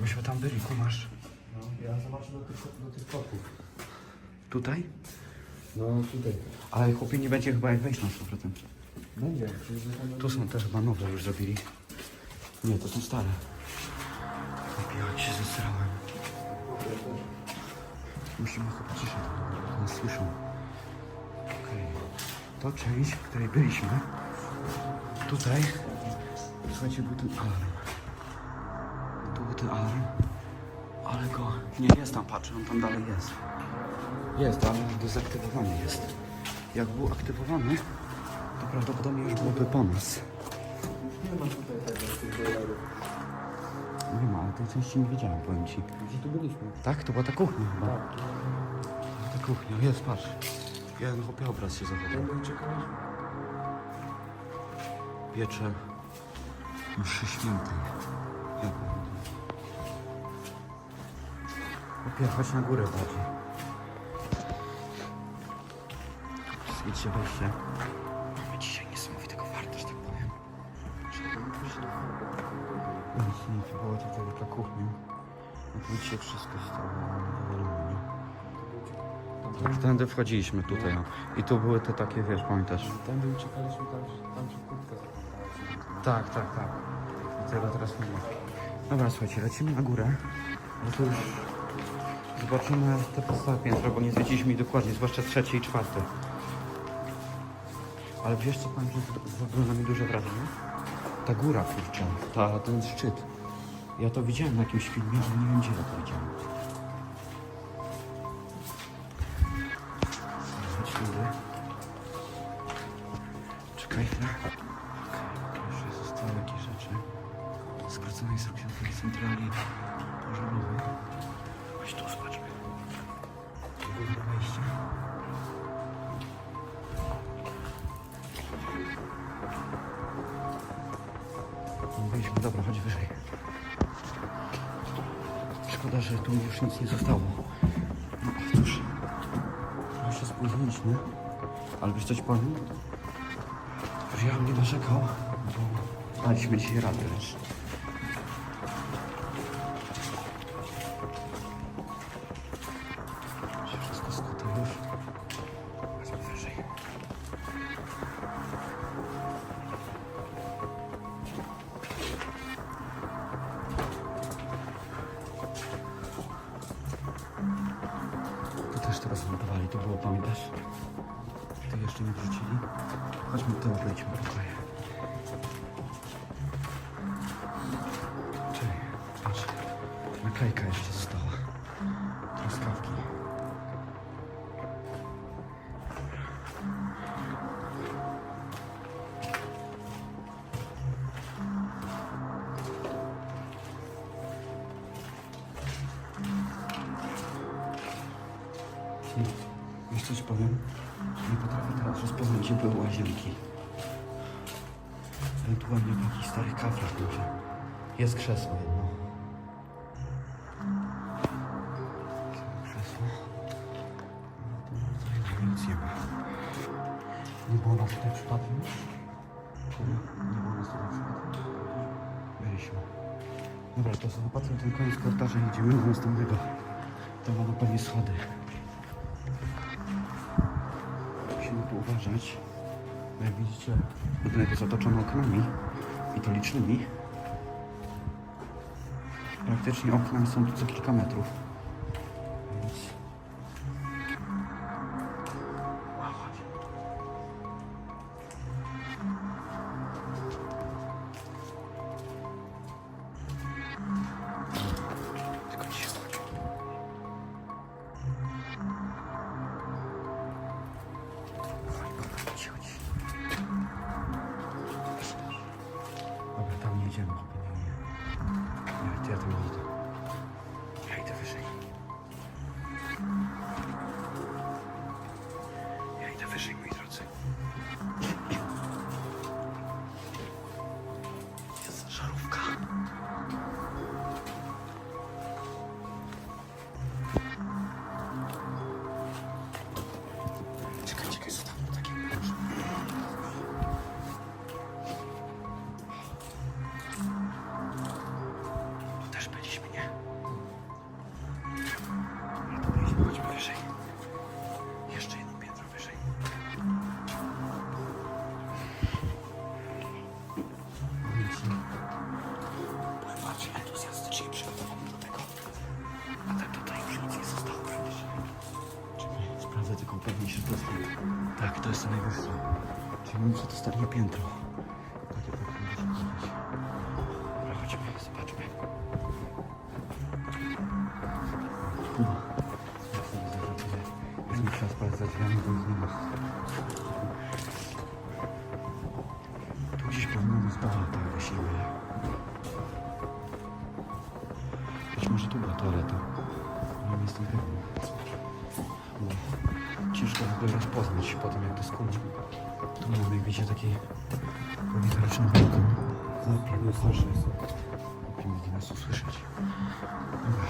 Myśmy tam byli, kumasz. No, ja zobaczę do tych, do tych kotów. Tutaj? No, tutaj. Ale chłopie nie będzie chyba jak wejść na 100%. Będzie, Tu są te chyba nowe już zrobili. Nie, to są stare. Jak się zesrałem. Musimy chyba ciszej, nas słyszą. Okej. To część, w której byliśmy. Tutaj, słuchajcie, był ten alarm. Ten alarm. Ale go... Nie, jest tam, patrzę, on tam dalej jest. Jest, ale dezaktywowany jest. Jak był aktywowany, to prawdopodobnie już byłoby po nas. nie ma tutaj tego. Nie ma, ale tej części nie widziałem, powiem ci. Gdzie tu byliśmy? Tak? To była ta kuchnia chyba. Tak. Ta kuchnia, jest, patrz. Jeden chłopie obraz się zachował. Piecze mszy świętej. Chłopie, chodź na górę bardziej. Idźcie, weźcie. Mamy dzisiaj niesamowitego farta, że tak powiem. Nic nie było tutaj taka kuchnia. No tu dzisiaj wszystko stało? Tak, tędy wchodziliśmy tutaj, o. I tu były te takie, wiesz, pamiętasz? Tam gdzie czekaliśmy, tam, tam się zaplątała. Tak, tak, tak. I tego teraz nie ma. Dobra, słuchajcie, lecimy na górę. Ale to już zobaczymy te podstawy piętra, bo nie zwiedziliśmy ich dokładnie, zwłaszcza trzecie i czwarte. Ale wiesz co, powiem, że zrobiło mnie duże wrażenie? Ta góra, kurczę, ta, ten szczyt. Ja to widziałem na jakimś filmie, ale nie wiem gdzie ja to widziałem. Czekaj chwilę. Instrukcja tej centrali pożarowej. Chodź tu, zobaczmy. Drugie wejście. Byliśmy, dobra, chodź wyżej. Szkoda, że tu już nic nie zostało. No cóż, trochę się spóźniliśmy. Ale byś coś? Że ja bym nie narzekał, bo daliśmy dzisiaj radę wręcz. Też teraz montowali, to było, pamiętasz? To jeszcze nie wrzucili. Chodźmy tu, wejdźmy tutaj. Czekaj, patrz. Naklejka jeszcze została. Wiesz co ci powiem? Nie potrafię teraz rozpoznać, gdzie były łazienki. Ewentualnie w jakichś starych kaflach może. Jest krzesło jedno. Krzesło. No to tutaj nic nie ma. Nie było nas tutaj przypadkiem? Nie? Było nas tutaj przypadkiem. Byliśmy. Dobra, to sobie patrzę ten koniec korytarza i idziemy do następnego. Tam mamy pewnie schody. Musimy tu uważać. bo Jak widzicie, budynek jest otoczony oknami i to licznymi. Praktycznie okna są tu co kilka metrów. Upewnić się, że to jest... Tak, to jest to najwyższe. Czyli mamy przedostatnie piętro. Takie tak musimy powiedzieć. Dobra, chodźmy, zobaczmy. Tu. Jak zobaczymy. Jest mi trzeba spać za drzwiami, bo ich nie ma. Tu gdzieś powinna być toaleta, jak się nie mylę. Być może tu była toaleta. ale Nie jestem pewny. Ciężko w ogóle rozpoznać po tym, jak to skończy. Tu mamy, jak widzicie, taki prowizoryczny balkon. Nie słyszę. Lepiej będzie nas usłyszeć. Dobra,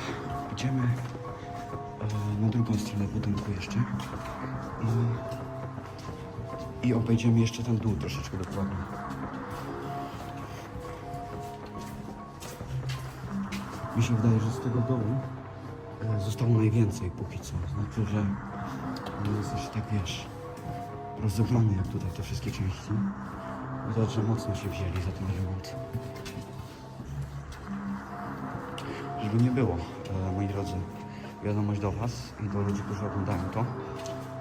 idziemy e, na drugą stronę budynku jeszcze. I, I obejdziemy jeszcze ten dół troszeczkę dokładnie. Mi się wydaje, że z tego dołu e, zostało najwięcej póki co. Znaczy, że nie jest jeszcze tak, wiesz, rozebrany jak tutaj te wszystkie części. Widać, że mocno się wzięli za ten remont. Żeby nie było, e, moi drodzy, wiadomość do Was i do ludzi, którzy oglądają to,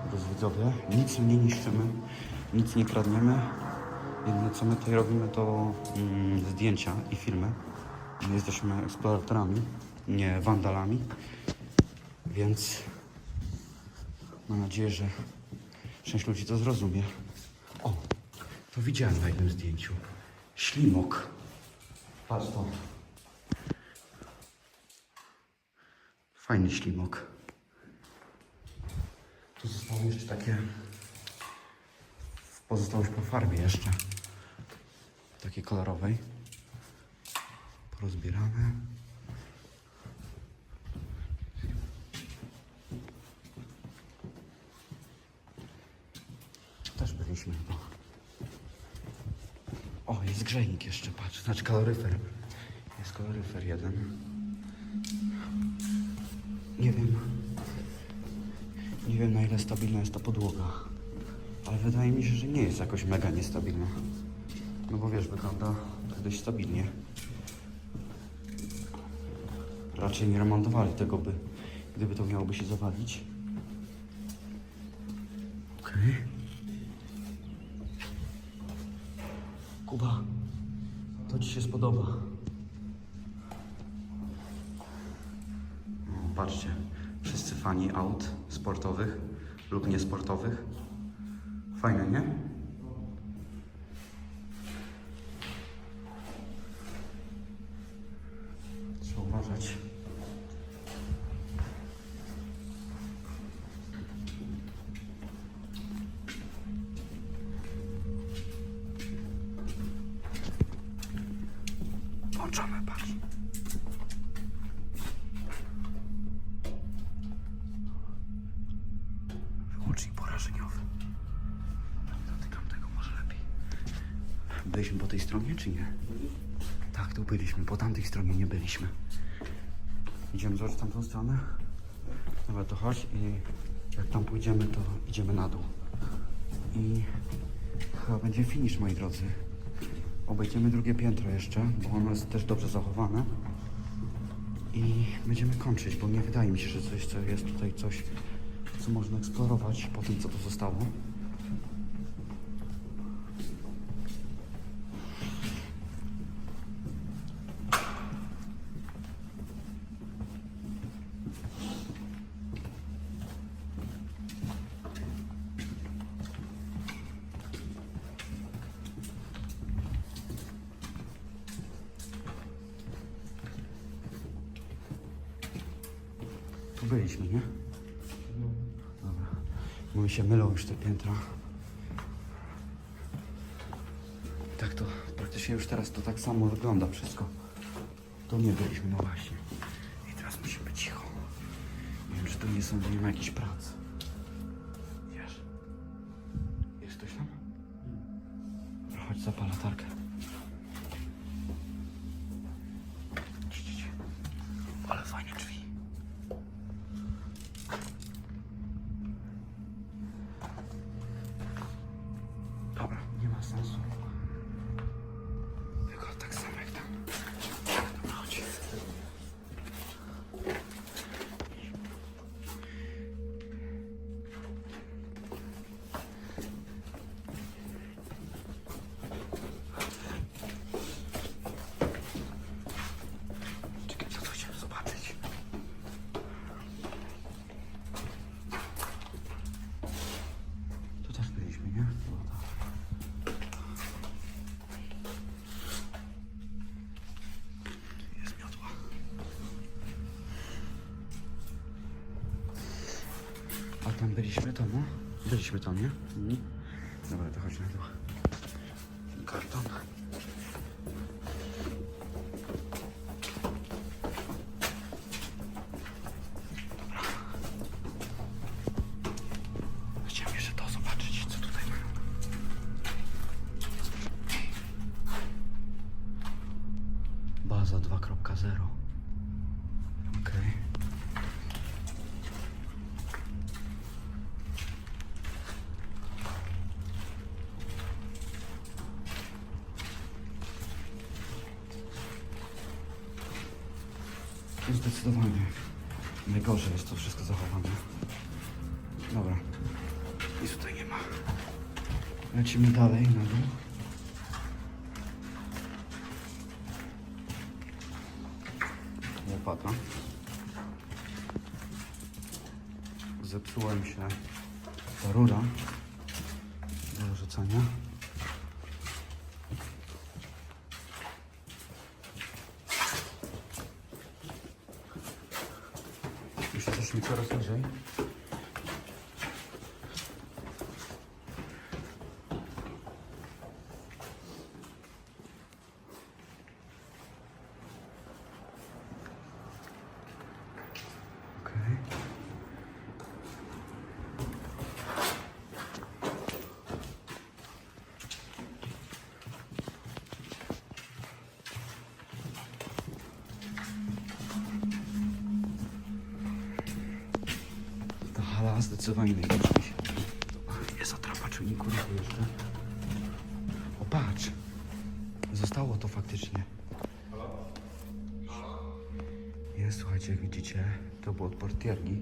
drodzy widzowie, nic nie niszczymy, nic nie kradniemy. Jedyne co my tutaj robimy to mm, zdjęcia i filmy. My jesteśmy eksploratorami, nie wandalami, więc mam nadzieję, że część ludzi to zrozumie. O, to widziałem na jednym zdjęciu. Ślimok. Patrz to. Fajny ślimok. Tu zostało jeszcze takie... Pozostałość po farbie jeszcze. Takiej kolorowej. Porozbierane. Też byliśmy chyba. O, jest grzejnik patrz. Znaczy kaloryfer. Jest kaloryfer jeden. Nie wiem. Nie wiem na ile stabilna jest ta podłoga. Ale wydaje mi się, że nie jest jakoś mega niestabilna. No bo wiesz, wygląda dość stabilnie. Raczej nie remontowali tego, by, gdyby to miałoby się zawalić. Okej. Kuba, to Ci się spodoba. Patrzcie, wszyscy fani aut sportowych lub niesportowych. Fajne, nie? Nie dotykam tego, może lepiej. Byliśmy po tej stronie, czy nie? Tak, tu byliśmy. Po tamtej stronie nie byliśmy. Idziemy zobaczyć tamtą stronę? Dobra, to chodź i jak tam pójdziemy, to idziemy na dół. I chyba będzie finish, moi drodzy. Obejdziemy drugie piętro jeszcze, bo ono jest też dobrze zachowane. I będziemy kończyć, bo nie wydaje mi się, że coś, co jest tutaj coś, co można eksplorować po tym, co tu zostało. Byliśmy, nie? Bo mi się mylą już te piętra. Tak to praktycznie już teraz to tak samo wygląda wszystko. Tu nie byliśmy, no właśnie. I teraz musimy być cicho. Nie wiem, czy tu nie są, nie ma jakichś prac. Wiesz? Jest ktoś tam? Dobra, Chodź, zapal latarkę. Ale fajne drzwi. Tam byliśmy, to no? Byliśmy Zdecydowanie najgorzej jest to wszystko zachowane. Dobra. Nic tutaj nie ma. Lecimy dalej na dół. Łopata. Zepsuła mi się ta rura do rzucania. Już jesteśmy coraz niżej. Okej. Hala zdecydowanie najlepsza mi się. Jest atrapa czujniku ruchu jeszcze. O patrz. Zostało to faktycznie. Jest, słuchajcie, jak widzicie, to było od portierni,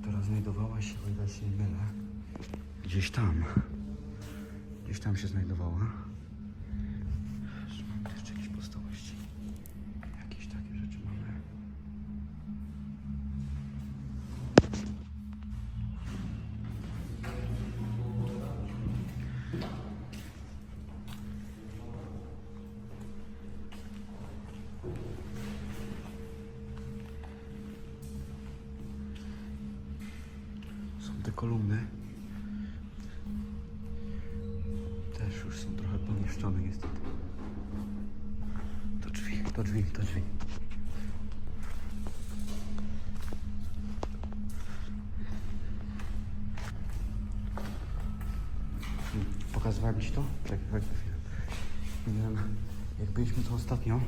która znajdowała się, o ile się nie mylę, gdzieś tam. Gdzieś tam się znajdowała. Te kolumny. Też już są trochę poniszczone niestety. To drzwi, to drzwi, to drzwi. Pokazywałem Ci to? Tak, tak, chwilę. Nie wiem, jak byliśmy tu ostatnio,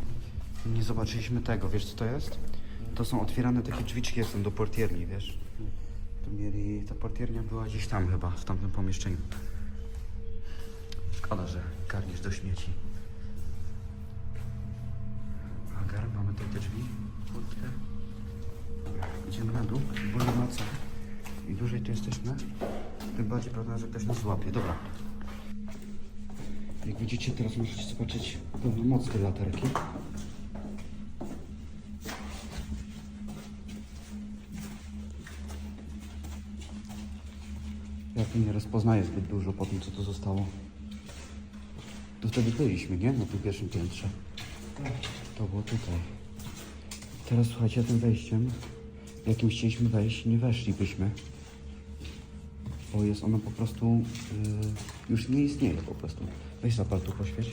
nie zobaczyliśmy tego. Wiesz co to jest? To są otwierane takie drzwiczki, są do portierni, wiesz? Tu mieli, ta portiernia była gdzieś tam chyba, w tamtym pomieszczeniu. Szkoda, że karniesz do śmieci. Agar, mamy tutaj te drzwi. Dobra, Idziemy na dół, bo nie ma co. Im dłużej tu jesteśmy, tym bardziej prawda, że ktoś nas złapie. Dobra. Jak widzicie, teraz możecie zobaczyć pewną moc tej latarki. Ja tu nie rozpoznaję zbyt dużo po tym, co tu zostało. Tu wtedy byliśmy, nie? Na tym pierwszym piętrze. To było tutaj. Teraz słuchajcie, tym wejściem, jakim chcieliśmy wejść, nie weszlibyśmy. Bo jest ono po prostu, yy, już nie istnieje po prostu. Weź zapal tu poświeć.